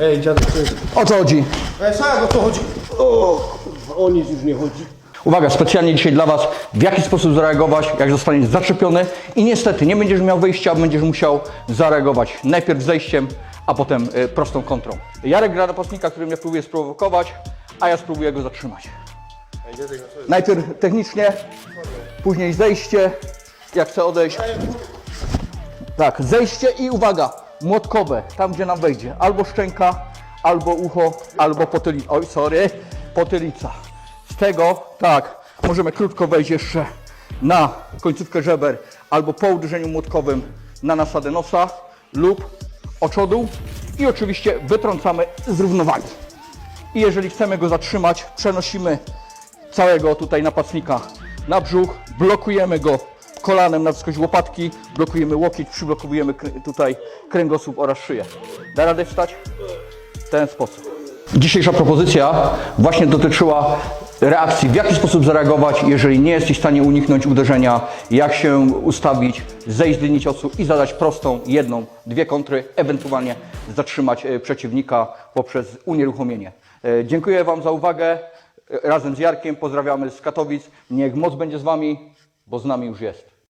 Ej, dziadek, co jest? O co chodzi? Ej, Saja, o co chodzi? O, kurwa, o nic już nie chodzi. Uwaga, specjalnie dzisiaj dla Was, w jaki sposób zareagować, jak zostaniesz zaczepiony i niestety nie będziesz miał wyjścia, będziesz musiał zareagować najpierw zejściem, a potem y, prostą kontrą. Jarek gra napastnika, który mnie próbuje sprowokować, a ja spróbuję go zatrzymać. No? Najpierw technicznie, później zejście, jak chcę odejść. Tak, zejście i uwaga, młotkowe, tam gdzie nam wejdzie. Albo szczęka, albo ucho, albo potylica. Oj, sorry, potylica. Z tego, tak, możemy krótko wejść jeszcze na końcówkę żeber, albo po uderzeniu młotkowym na nasadę nosa lub oczodu i oczywiście wytrącamy z równowagi. I jeżeli chcemy go zatrzymać, przenosimy całego tutaj napastnika na brzuch, blokujemy go kolanem na wysokość łopatki, blokujemy łokieć, przyblokowujemy tutaj kręgosłup oraz szyję. Da radę wstać? W ten sposób. Dzisiejsza propozycja właśnie dotyczyła reakcji, w jaki sposób zareagować, jeżeli nie jesteś w stanie uniknąć uderzenia, jak się ustawić, zejść z linii ciosu i zadać prostą, jedną, dwie kontry, ewentualnie zatrzymać e, przeciwnika poprzez unieruchomienie. E, Dziękuję Wam za uwagę. E, Razem z Jarkiem pozdrawiamy z Katowic. Niech moc będzie z Wami, bo z nami już jest.